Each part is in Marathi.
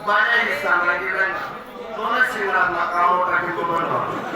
Banyak yang sama kita, kalau orang? Makau tapi.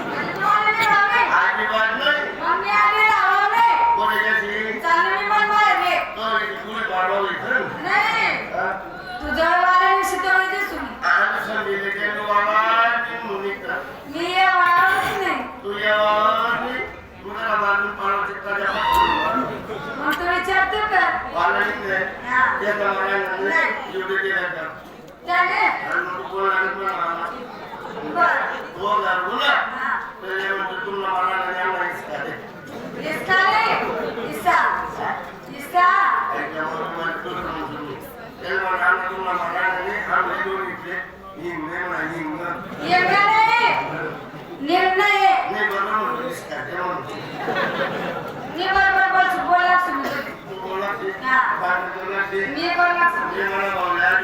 నిర్ణయ నీ బర్మ నీ బర్మ 啊！欢迎光临！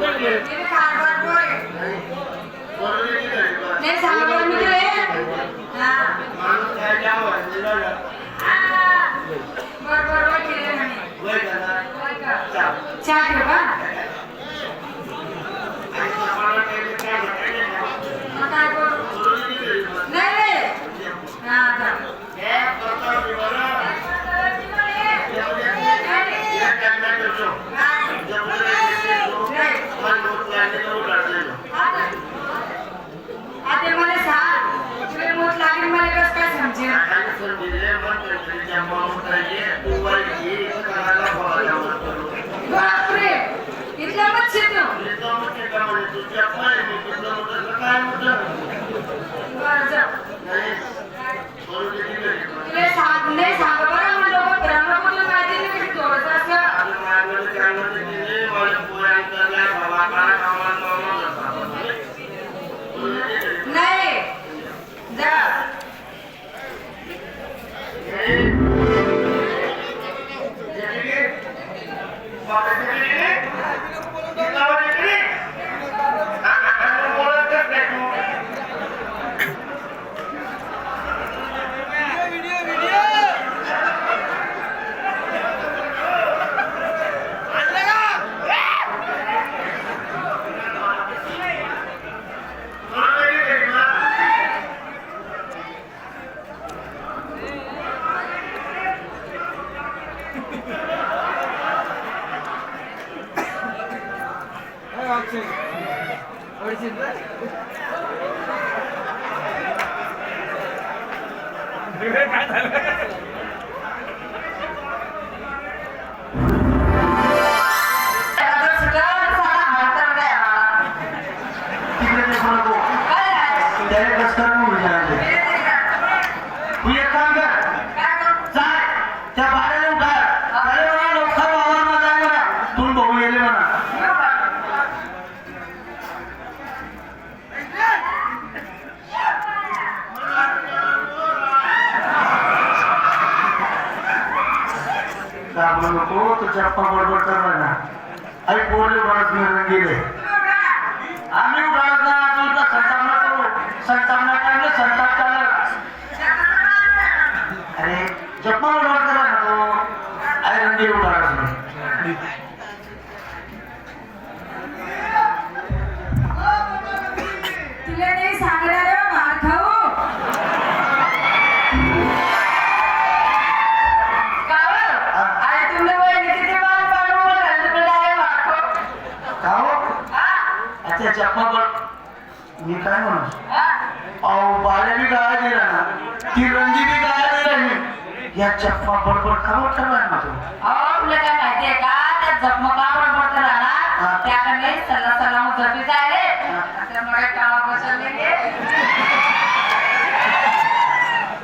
何? બાપરે, એટલામાં જ છે તો. એટલામાં કે કામ તો ત્યાં કોઈ નહીં એટલામાં તો કામ તો 你现在，别看台了。होतो तो चप्पा बडबड करणार आई पोरले बाळात मिळून गेले. आम्ही बाळात ना तुमचा संताप ना करू संताप ना काढलं संताप काढलं अरे चप्पा बडबड करा ना तो? आई रंगी उडाला मी काय म्हणू अहो बाल्या मी गाय दिला ना ती रंजी मी गाय दिला मी. या चप्पा बडबड का वाटत नाही माझं अहो तुला काय माहितीये का? त्या जखमा का बडबड राहणार त्याकडे सल्ला सलाम जपी जायले त्यामुळे कामा बसवलेले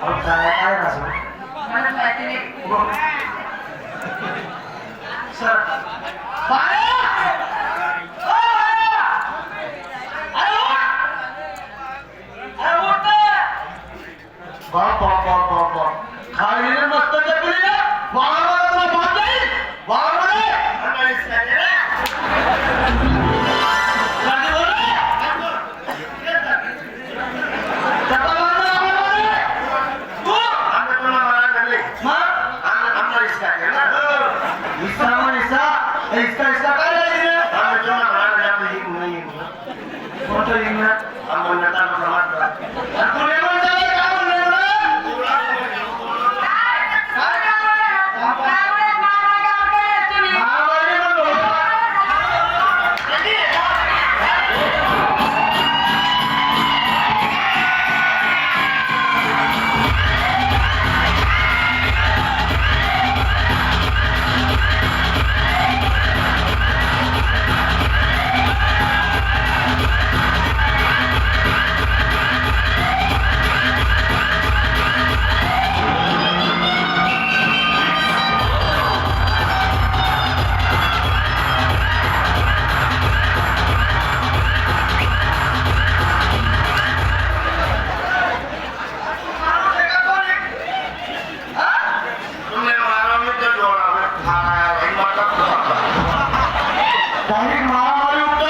अहो बाप बाप बाप बाप बाप खावीने मस्त चकलीने वाघाला भात नाही. वाघ Thank you.